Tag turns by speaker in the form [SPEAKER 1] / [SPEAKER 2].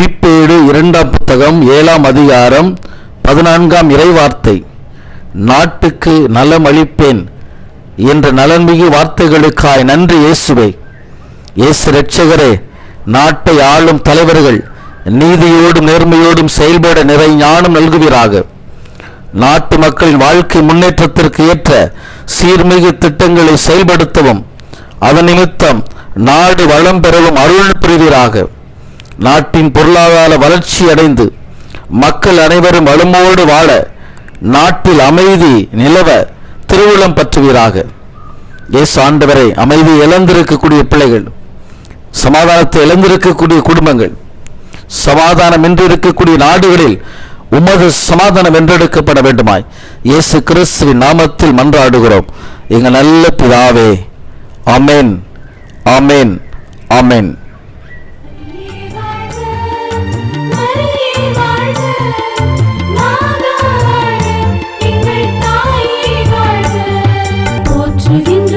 [SPEAKER 1] இரண்டாம் புத்தகம் ஏழாம் அதிகாரம் பதினான்காம் இறைவார்த்தை. நாட்டுக்கு நலம் அளிப்பேன் என்ற நலன்மிகு வார்த்தைகளுக்காய் நன்றி இயேசுவே. இயேசு ரட்சகரே நாட்டை ஆளும் தலைவர்கள் நீதியோடும் நேர்மையோடும் செயல்பட நிறை ஞானம் நல்குவீராக. நாட்டு மக்களின் வாழ்க்கை முன்னேற்றத்திற்கு ஏற்ற சீர்மிகு திட்டங்களை செயல்படுத்தவும் அதன் நிமித்தம் நாடு வளம் பெறவும் அருள் புரிவீராக. நாட்டின் பொருளாதார வளர்ச்சி அடைந்து மக்கள் அனைவரும் வலுமோடு வாழ நாட்டில் அமைதி நிலவ திருவிழம் பற்றுவீராக. இயேசு ஆண்டவரை அமைதி இழந்திருக்கக்கூடிய பிள்ளைகள் சமாதானத்தை இழந்திருக்கக்கூடிய குடும்பங்கள் சமாதானம் என்று இருக்கக்கூடிய நாடுகளில் உமது சமாதானம் வென்றெடுக்கப்பட வேண்டுமாய். இயேசு கிறிஸ்துவின் நாமத்தில் மன்றாடுகிறோம். எங்கள் நல்ல பிதாவே அமேன் அமேன் அமேன் bien.